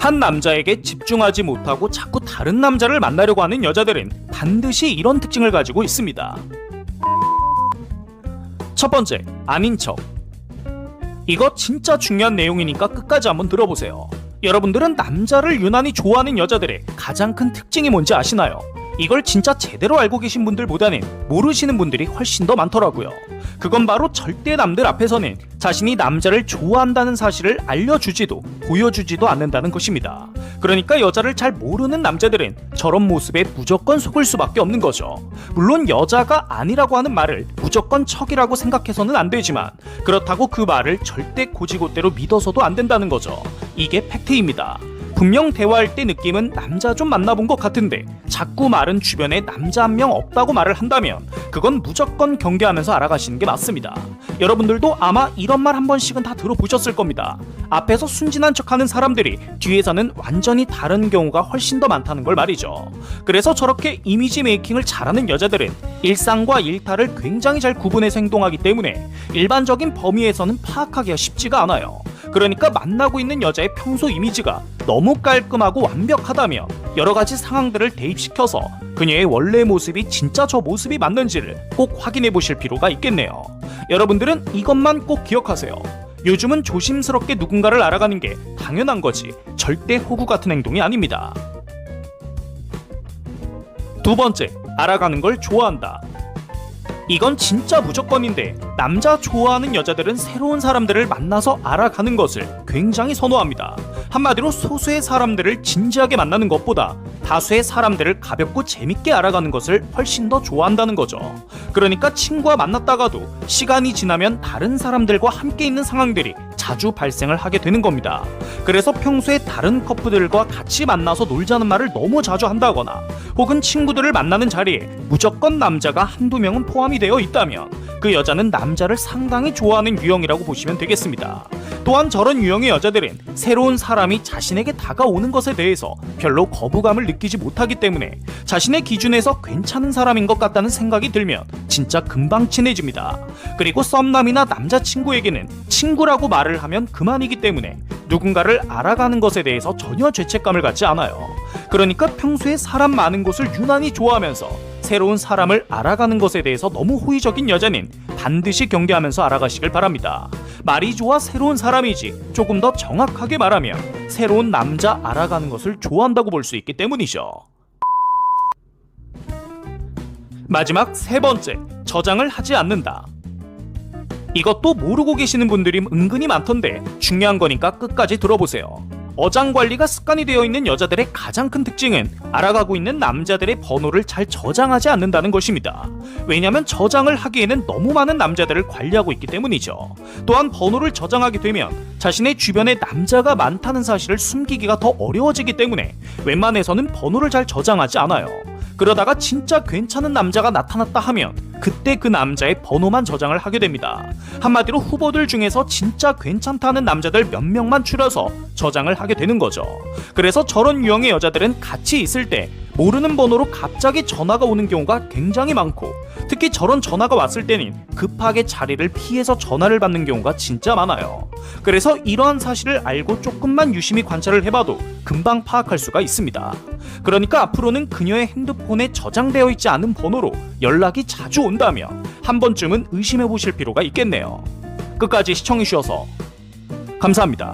한 남자에게 집중하지 못하고 자꾸 다른 남자를 만나려고 하는 여자들은 반드시 이런 특징을 가지고 있습니다. 첫 번째, 아닌 척. 이거 진짜 중요한 내용이니까 끝까지 한번 들어보세요. 여러분들은 남자를 유난히 좋아하는 여자들의 가장 큰 특징이 뭔지 아시나요? 이걸 진짜 제대로 알고 계신 분들보다는 모르시는 분들이 훨씬 더 많더라고요. 그건 바로 절대 남들 앞에서는 자신이 남자를 좋아한다는 사실을 알려주지도 보여주지도 않는다는 것입니다. 그러니까 여자를 잘 모르는 남자들은 저런 모습에 무조건 속을 수밖에 없는 거죠. 물론 여자가 아니라고 하는 말을 무조건 척이라고 생각해서는 안 되지만 그렇다고 그 말을 절대 고지고대로 믿어서도 안 된다는 거죠. 이게 팩트입니다. 분명 대화할 때 느낌은 남자 좀 만나본 것 같은데 자꾸 말은 주변에 남자 한 명 없다고 말을 한다면 그건 무조건 경계하면서 알아가시는 게 맞습니다. 여러분들도 아마 이런 말 한 번씩은 다 들어보셨을 겁니다. 앞에서 순진한 척하는 사람들이 뒤에서는 완전히 다른 경우가 훨씬 더 많다는 걸 말이죠. 그래서 저렇게 이미지 메이킹을 잘하는 여자들은 일상과 일탈을 굉장히 잘 구분해서 행동하기 때문에 일반적인 범위에서는 파악하기가 쉽지가 않아요. 그러니까 만나고 있는 여자의 평소 이미지가 너무 깔끔하고 완벽하다며 여러 가지 상황들을 대입시켜서 그녀의 원래 모습이 진짜 저 모습이 맞는지를 꼭 확인해 보실 필요가 있겠네요. 여러분들은 이것만 꼭 기억하세요. 요즘은 조심스럽게 누군가를 알아가는 게 당연한 거지 절대 호구 같은 행동이 아닙니다. 두 번째, 알아가는 걸 좋아한다. 이건 진짜 무조건인데 남자 좋아하는 여자들은 새로운 사람들을 만나서 알아가는 것을 굉장히 선호합니다. 한마디로 소수의 사람들을 진지하게 만나는 것보다 다수의 사람들을 가볍고 재밌게 알아가는 것을 훨씬 더 좋아한다는 거죠. 그러니까 친구와 만났다가도 시간이 지나면 다른 사람들과 함께 있는 상황들이 자주 발생을 하게 되는 겁니다. 그래서 평소에 다른 커플들과 같이 만나서 놀자는 말을 너무 자주 한다거나 혹은 친구들을 만나는 자리에 무조건 남자가 한두 명은 포함이 되어 있다면 그 여자는 남자를 상당히 좋아하는 유형이라고 보시면 되겠습니다. 또한 저런 유형의 여자들은 새로운 사람이 자신에게 다가오는 것에 대해서 별로 거부감을 느끼지 못하기 때문에 자신의 기준에서 괜찮은 사람인 것 같다는 생각이 들면 진짜 금방 친해집니다. 그리고 썸남이나 남자친구에게는 친구라고 말을 하면 그만이기 때문에 누군가를 알아가는 것에 대해서 전혀 죄책감을 갖지 않아요. 그러니까 평소에 사람 많은 곳을 유난히 좋아하면서 새로운 사람을 알아가는 것에 대해서 너무 호의적인 여자는 반드시 경계하면서 알아가시길 바랍니다. 말이 좋아 새로운 사람이지 조금 더 정확하게 말하면 새로운 남자 알아가는 것을 좋아한다고 볼 수 있기 때문이죠. 마지막 세 번째, 저장을 하지 않는다. 이것도 모르고 계시는 분들이 은근히 많던데 중요한 거니까 끝까지 들어보세요. 어장 관리가 습관이 되어 있는 여자들의 가장 큰 특징은 알아가고 있는 남자들의 번호를 잘 저장하지 않는다는 것입니다. 왜냐하면 저장을 하기에는 너무 많은 남자들을 관리하고 있기 때문이죠. 또한 번호를 저장하게 되면 자신의 주변에 남자가 많다는 사실을 숨기기가 더 어려워지기 때문에 웬만해서는 번호를 잘 저장하지 않아요. 그러다가 진짜 괜찮은 남자가 나타났다 하면 그때 그 남자의 번호만 저장을 하게 됩니다. 한마디로 후보들 중에서 진짜 괜찮다는 남자들 몇 명만 추려서 저장을 하게 되는 거죠. 그래서 저런 유형의 여자들은 같이 있을 때 모르는 번호로 갑자기 전화가 오는 경우가 굉장히 많고 특히 저런 전화가 왔을 때는 급하게 자리를 피해서 전화를 받는 경우가 진짜 많아요. 그래서 이러한 사실을 알고 조금만 유심히 관찰을 해봐도 금방 파악할 수가 있습니다. 그러니까 앞으로는 그녀의 핸드폰에 저장되어 있지 않은 번호로 연락이 자주 온다면 한 번쯤은 의심해 보실 필요가 있겠네요. 끝까지 시청해 주셔서 감사합니다.